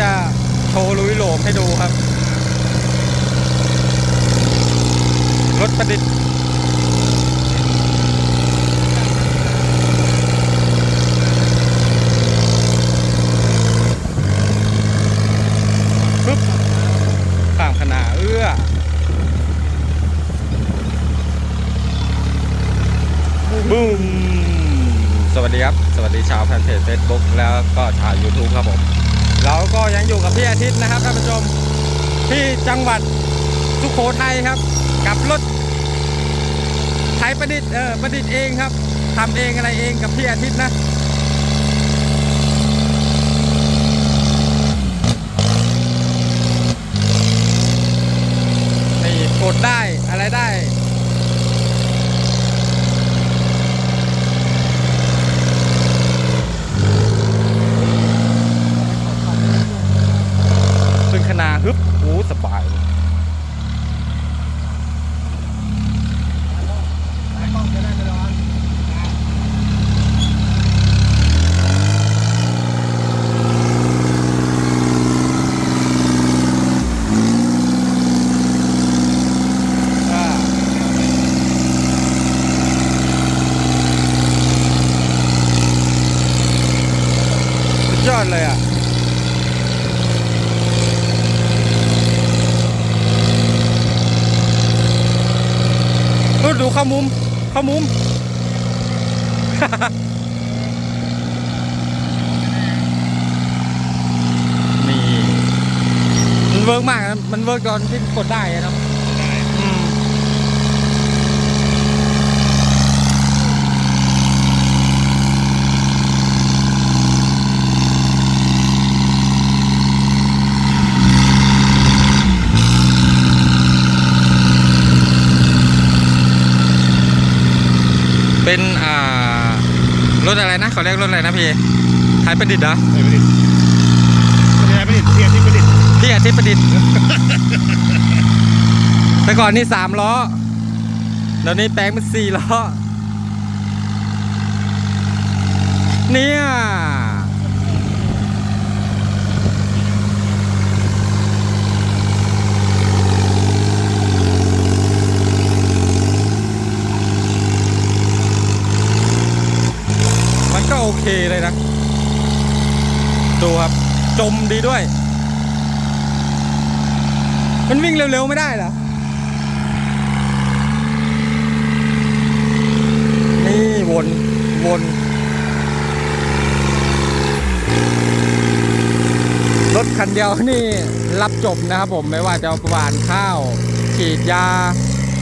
จะโชว์ลุยโหลมให้ดูครับ รถประดิษฐ์ปึ๊บข้ามขนาเอื้อบูมสวัสดีครับ สวัสดีชาวแฟนเพจ Facebook แล้วก็ชาว YouTube ครับผม เราก็ยังอยู่กับพี่อาทิตย์นะครับท่านผู้ชมที่จังหวัดสุโขทัยครับ กับรถไทยประดิษฐ์เออประดิษฐ์เองครับทำเองอะไรเองกับพี่อาทิตย์นะ นี่กดได้อะไรได้ ขึ้นขนาฮึบโอ้สบายเลยอ่าสุดยอด เลยอะเออดูข้ามุมข้ามุม นี่ มันเวิร์กมากนะมันเวิร์กตอนที่กดได้อะเนะอืม เป็นอ่ารถอะไรนะเขาเรียกรถอะไรนะพี่ไทยประดิษฐ์เหรอไม่ประดิษฐ์ไม่ได้ประดิษฐ์เทียนที่ประดิษฐ์พี่อาทิตย์ประดิษฐ์แต่ก่อนนี่สามล้อเดี๋ยวนี้แปลงเป็นสี่ล้อเนี่ย มันก็โอ เลยนะ ดูครับ จมดีด้วย มันวิ่งเร็วๆไม่ได้เหรอ นี่วน วนรถคันเดียวนี่รับจบนะครับผมไม่ว่าจะหวานข้าวฉีดยา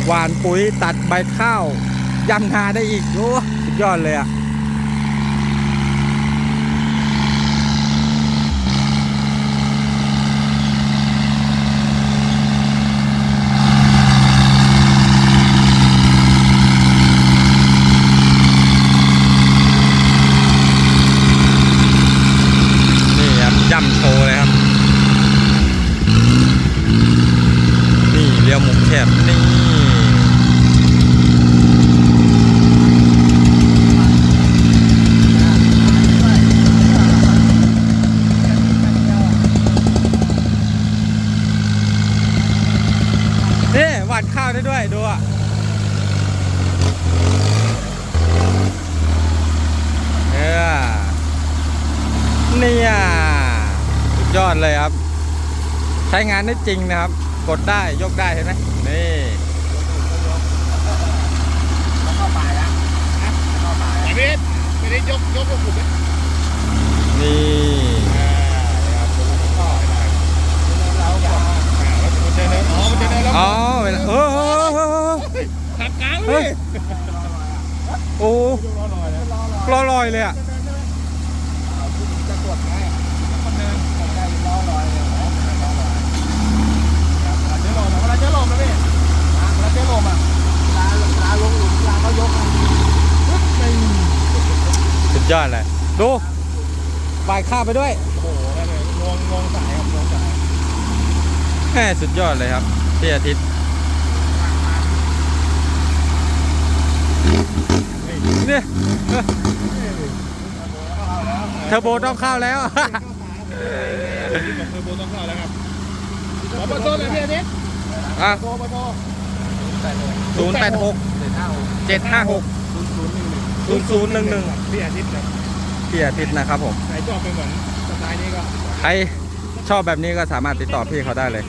หวานปุ๋ยตัดใบข้าว ยำนาได้อีกโอ้สุดยอดเลยอะ ทำโชว์เลยครับ นี่เลี้ยวมุมแคบนี่หวานข้าวได้ด้วยดูอะเออ เนี่ยสุ ดยอดเลยครับ ใช้งานได้จริงนะครับ กดได้ยกได้เห็นไหมนี่ไม่ได้ไม่ได้ยกยกยกขุดนะนี่อ่าครับผมก็ได้แล้วก็อ่าแล้วมันเจอเนินอ๋อมันเจอเนินแล้วอ๋อเวลาเออเออขับกลางเลยโอ้รอหน่อยลอยเลยอะตรวจไหมมันเนินได้ล้อลอยเลยอ๋อล้อลอยเจ๊ลมเวลาเจ๊ลมนะพี่เวลาเจ๊ลมอะเวลาเวลาลงหลุมเวลาเขายกอะปึ๊บไม่ สุด ยอดเลยดูวายข้าวไปด้วยโอ้โหนั่นเลยงงงงสายครับงงสายแหมสุดยอดเลยครับพี่อาทิตย์เนี่ยเทอร์โบต้องเข้าแล้วที่บอกเทอร์โบต้องเข้าแล้วครับขอเบอร์โทรหน่อยพี่อาทิตย์อะโทรเบอร์โทรศูนย์แปดหกเจ็ดห้าหก ศูนย์ศูนย์หนึ่งหนึ่ง0011พี่อาทิตย์ครับพี่อาทิตย์นะครับผมใครชอบเป็นเหมือนสไตล์นี้ก็ใครชอบแบบนี้ก็สามารถติดต่อพี่เขาได้เลย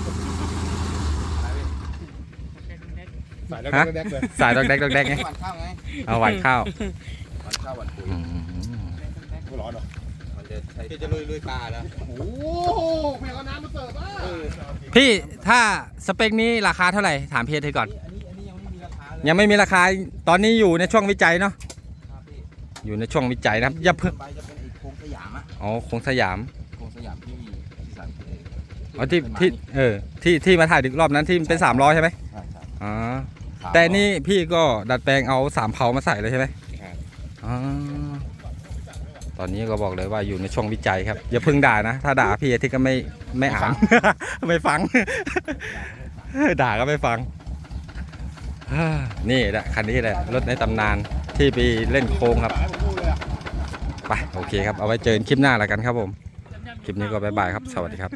ใส่แล้วฮะก็แดกเลยสายดอกแดกดอกแดกไงหวานข้าวไงเอาหวานข้าวหวานข้าวหวานปุ๋ยอืมกูร้อนเหรอมันจะใช้ที่จะลุยลุยปลาแล้วโอ้โหแม่เอาน้ำมาเสิร์ฟอะพี่ถ้าสเปคนี้ราคาเท่าไหร่ถามพี่อาทิตย์ก่อนอันนี้อันนี้ยังไม่มีราคาเลยยังไม่มีราคาตอนนี้อยู่ในช่วงวิจัยเนาะครับพี่ อยู่ในช่วงวิจัยนะครับอย่าเพิ่งไปจะเป็นไอ้โครงสยามอะอ๋อคงสยามโครงสยามที่ที่สามเออ๋อที่ที่เออที่ที่มาถ่ายดึกรอบนั้นที่เป็นสามล้อใช่ไหมใช่ใช่อ๋อแต่นี่พี่ก็ดัดแปลงเอาสามเผามาใส่เลยใช่ไหมครับอ๋อตอนนี้ก็บอกเลยว่าอยู่ในช่วงวิจัยครับอย่าเพิ่งด่านะ ถ้าด่าพี่อาทิตย์ก็ไม่ไม่อ่าน ไม่ฟัง ด่าก็ไม่ฟัง นี่แหละคันนี้แหละรถในตำนาน ที่ไปเล่นโค้งครับไปโอเคครับเอาไว้เจอกันคลิปหน้าแล้วกันครับผมคลิปนี้ก็บายบายครับ สวัสดีครับ